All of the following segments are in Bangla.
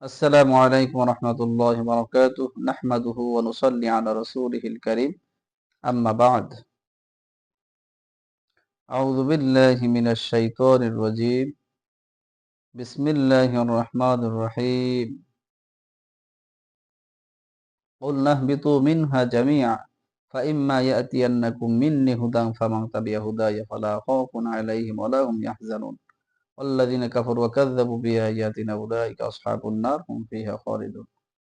السلام عليكم ورحمة الله وبركاته. نحمده ونصلي على رسوله الكريم. أما بعد. أعوذ بالله من الشيطان الرجيم. بسم الله الرحمن الرحيم. قلنا اهبطوا منها جميعا فإما يأتينكم مني هدى فمن تبع هداي فلا خوف عليهم ولا هم يحزنون. والذين كفروا وكذبوا بآياتنا أولئك أصحاب النار هم فيها خالدون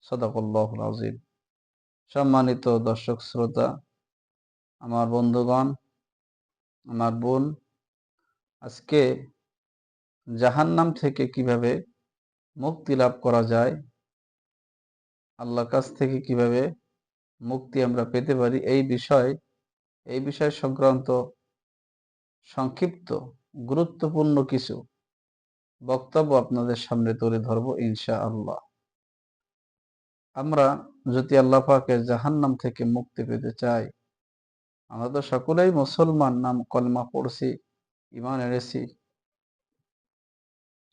صدق الله العظيم সম্মানিত দর্শক শ্রোতা আমার বন্ধুগণ আমার বোন আজকে জাহান্নাম থেকে কিভাবে মুক্তি লাভ করা যায় আল্লাহর কাছ থেকে কিভাবে মুক্তি আমরা পেতে পারি এই বিষয় এই বিষয় সংক্রান্ত সংক্ষিপ্ত গুরুত্বপূর্ণ কিছু বক্তব্য আপনাদের সামনে তুলে ধরবো ইনশা আল্লাহ আমরা যদি আল্লাহ পাকের জাহান্নাম থেকে মুক্তি পেতে চাই, আমরা তো সকলেই মুসলমান, নাম কলমা পড়ছি ইমান এনেছি।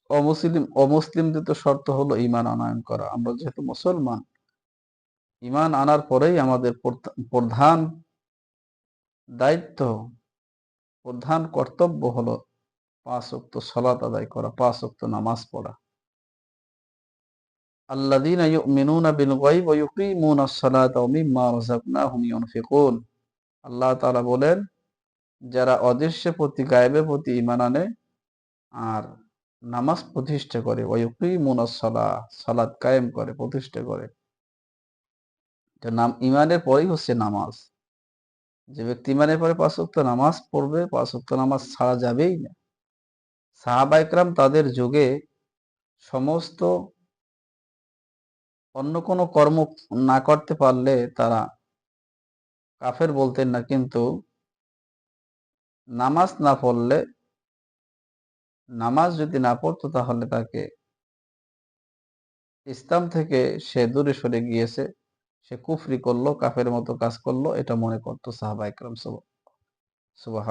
অমুসলিম, অমুসলিমদের তো শর্ত হলো ইমান আনায়ন করা। আমরা যেহেতু মুসলমান ইমান আনার পরেই আমাদের প্রধান দায়িত্ব, প্রধান কর্তব্য হলো পাঁচ অক্ত সলাত আদায় করা, পাঁচ অক্ত নামাজ পড়া। الذين يؤمنون بالغيب ويقيمون الصلاة ومما رزقناهم ينفقون বলেন, যারা প্রতি, গায়েবের প্রতি ঈমান আনে আর নামাজ প্রতিষ্ঠা করে ওয়ায়ুকিমুন সালাহ সালাত কায়েম করে, প্রতিষ্ঠা করে, তো নাম ইমানের পরেই হচ্ছে নামাজ। যে ব্যক্তি ইমানের পরে পাঁচ ওয়াক্ত নামাজ পড়বে, পাঁচ ওয়াক্ত নামাজ ছাড়া যাবেই না। সাহাবাইকরাম তাদের যুগে সমস্ত অন্য কোনো কর্ম না করতে পারলে তারা কাফের বলতেন না, কিন্তু নামাজ না পড়লে, নামাজ যদি না পড়তো তাহলে তাকে ইসলাম থেকে সে দূরে সরে গিয়েছে, সে কুফরি করল, কাফের মতো কাজ করল, এটা মনে করতো সাহাবা ইকরাম সুবাহ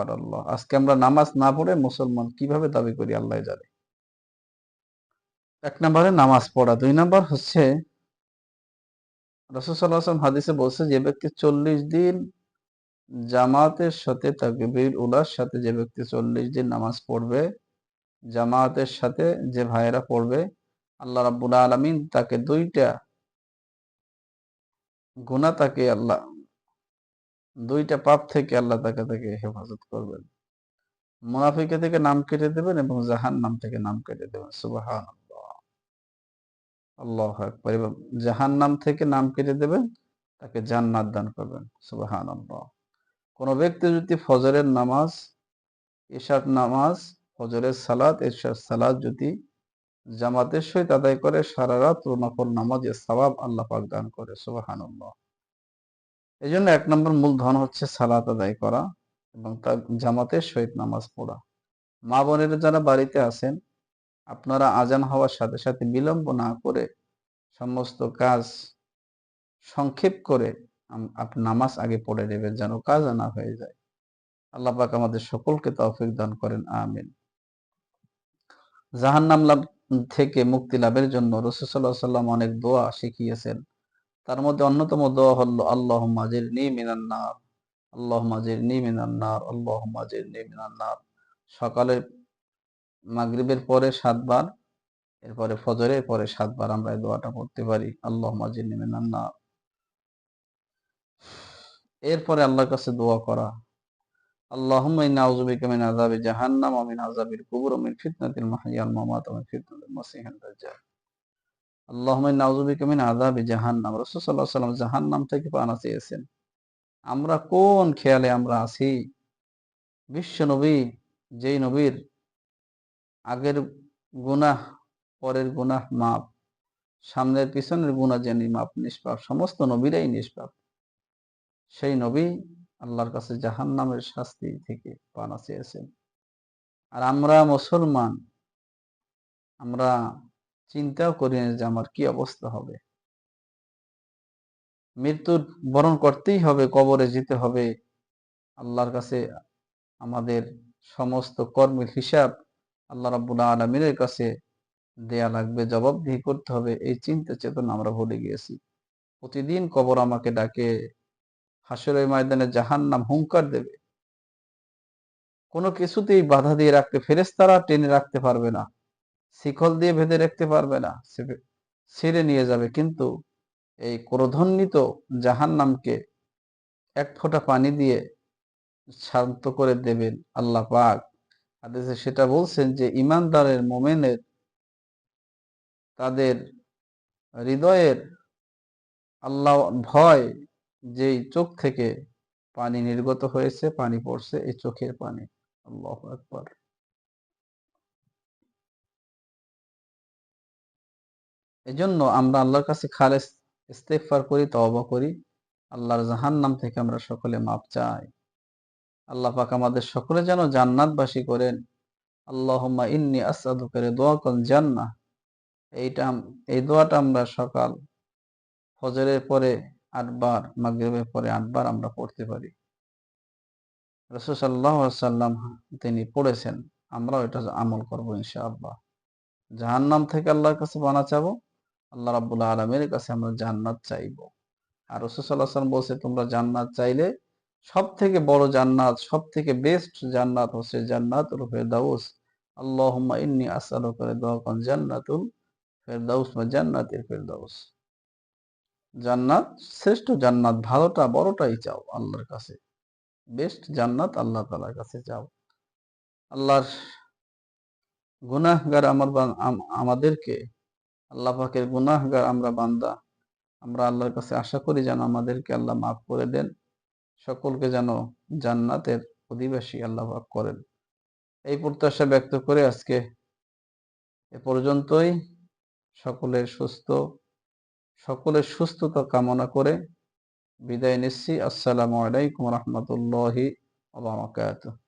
আজকে আমরা নামাজ না পড়ে মুসলমান কীভাবে দাবি করি, আল্লাহ জানে। এক নম্বরে নামাজ পড়া। দুই নম্বর হচ্ছে রসুসাল্লাহাম হাদিসে বলছে, যে ব্যক্তি চল্লিশ দিন জামাতের সাথে তাকবীর উলার সাথে যে ব্যক্তি চল্লিশ দিন নামাজ পড়বে, জামাতের সাথে যে ভাইয়েরা পড়বে, আল্লাহ রাব্বুল আলমিন তাকে দুইটা গুণা তাকে আল্লাহ দুইটা পাপ থেকে আল্লাহ তাকে তাকে হেফাজত করবেন। মুনাফিকে থেকে নাম কেটে দেবেন এবং জাহান নাম থেকে নাম কেটে দেবেন। সুবাহান আল্লাহ একবার এবং জাহান নাম থেকে নাম কেটে দেবেন, তাকে জান্নাত দান করবেন। সুবাহান আল্লাহ কোন ব্যক্তি যদি ফজরের নামাজ, এশার নামাজ, ফজরের সালাদ এশার সালাদ যদি জামাতের সহিত আদায় করে, সারা রাত নফল নামাজে সবাব আল্লাহ পাক দান করে। সুবাহান এই জন্য এক নম্বর মূল ধন হচ্ছে সালাত আদায় করা এবং তার জামাতের সহিত নামাজ পড়া। মা বোনেরা যারা বাড়িতে আছেন, আপনারা আজান হওয়ার সাথে সাথে বিলম্ব না করে সমস্ত কাজ সংক্ষেপ করে নামাজ আগে পড়ে নেবেন যেন কাজ না হয়ে যায়। আল্লাহ পাক আমাদের সকলকে তৌফিক দান করেন, আমিন। জাহান্নাম থেকে মুক্তি লাভের জন্য রসুল্লাহ সাল্লাম অনেক দোয়া শিখিয়েছেন। তার মধ্যে অন্যতম দোয়া হল আল্লাহ মাজির নি মিনান্নার আল্লাহ মাজির নি মিনান্নার আল্লাহ মাজির নি মিনান্নার সকালে মাগরিবের পরে সাতবার এরপরে ফজরের পরে সাতবার আমরা এই দোয়াটা পড়তে পারি আল্লাহ মাজির নি মিনান্নার এরপরে আল্লাহর কাছে দোয়া করা اللهم إنا أعوذ بك من عذاب جهنم ومن عذاب القبر ومن فتنة المحيا والممات ومن فتنة المسيح الدجال আল্লাহমিন নাউজুবিকমিন আজাবি জাহান্নাম। রসুল্লাহ জাহান্নাম থেকে পানা চেয়েছেন। আমরা কোন খেয়ালে আমরা আছি? বিশ্ব নবী, যেই নবীর আগের গুনাহ, পরের গুনাহ মাপ সামনের পিছনের গুণা যে মাপ নিষ্পাপ, সমস্ত নবীরাই নিষ্পাপ। সেই নবী আল্লাহর কাছে জাহান নামের শাস্তি থেকে পানা চেয়েছেন। আর আমরা মুসলমান, আমরা চিন্তাও করি না যে আমার কি অবস্থা হবে। মৃত্যুর বরণ করতেই হবে, কবরে যেতে হবে। আল্লাহর কাছে আমাদের সমস্ত কর্মের হিসাব আল্লাহ রাবুল্লাহ আলমিনের কাছে দেয়া লাগবে, জবাবদিহি করতে হবে। এই চিন্তা চেতনা আমরা ভুলে গিয়েছি। প্রতিদিন কবর আমাকে ডাকে হাসরের ময়দানে জাহান্নাম হুঙ্কার দেবে। কোনো কিছুতেই বাধা দিয়ে রাখতে ফেরেস্তারা টেনে রাখতে পারবে না। শিকল দিয়ে ভেদে রাখতে পারবে না ছেড়ে নিয়ে যাবে। কিন্তু এই ক্রোধন্বিত জাহান নামকে এক ফোঁটা পানি দিয়ে শান্ত করে দেবেন আল্লাহ পাক। হাদিসে সেটা বলছেন যে, ইমানদারের, মোমেনের, তাদের হৃদয়ের আল্লাহ ভয় যেই চোখ থেকে পানি নির্গত হয়েছে, পানি পড়ছে, এই চোখের পানি। আল্লাহ একবার এজন্য আমরা আল্লাহর কাছে খালেস, ইস্তেগফার করি, তওবা করি। আল্লাহর জাহান্নাম থেকে আমরা সকলে মাপ চাই। আল্লাহ পাক আমাদের সকলে যেন জান্নাতবাসী করেন। আল্লাহুম্মা ইন্নি আসআলুকা রিদওয়াকাল জান্নাহ। এইটা এই দোয়াটা আমরা সকাল ফজরের পরে আটবার, মাগরিবের পরে আটবার আমরা পড়তে পারি। রাসূল সাল্লাল্লাহু সাল্লাম তিনি পড়েছেন, আমরাও এটা আমল করব ইনশাআল্লাহ। জাহান্নাম থেকে আল্লাহর কাছে পানা চাবো। আল্লাহ রাব্বুল আলামিনের কাছে আমরা জান্নাত চাইব। আর রসুল সাল্লাহ সাল্লাম বলছে, তোমরা জান্নাত চাইলে সব থেকে বড় জান্নাত সব থেকে বেস্ট জান্নাত হচ্ছে জান্নাতুল ফেরদাউস। আল্লাহুম্মা ইন্নী আসআলুকা রিদওয়াকাল জান্নাতুল ফেরদাউস বা জান্নাতের ফেরদাউস। জান্নাত, শ্রেষ্ঠ জান্নাত, ভালোটা, বড়টাই চাও আল্লাহর কাছে। বেস্ট জান্নাত আল্লাহ তাআলার কাছে চাও। আল্লাহর গুনাহগার আমার আমাদেরকে আল্লাহ পাকের গুনাহগার আমরা বান্দা। আমরা আল্লাহর কাছে আশা করি যেন আমাদেরকে আল্লাহ মাফ করে দেন। সকলকে যেন জান্নাতের অধিবাসী আল্লাহ পাক করেন। এই প্রত্যাশা ব্যক্ত করে আজকে এ পর্যন্তই। সকলের সুস্থ, সকলের সুস্থতা কামনা করে বিদায় নিচ্ছি। আসসালামু আলাইকুম রহমতুল্লাহি ওয়া বারাকাতুহু।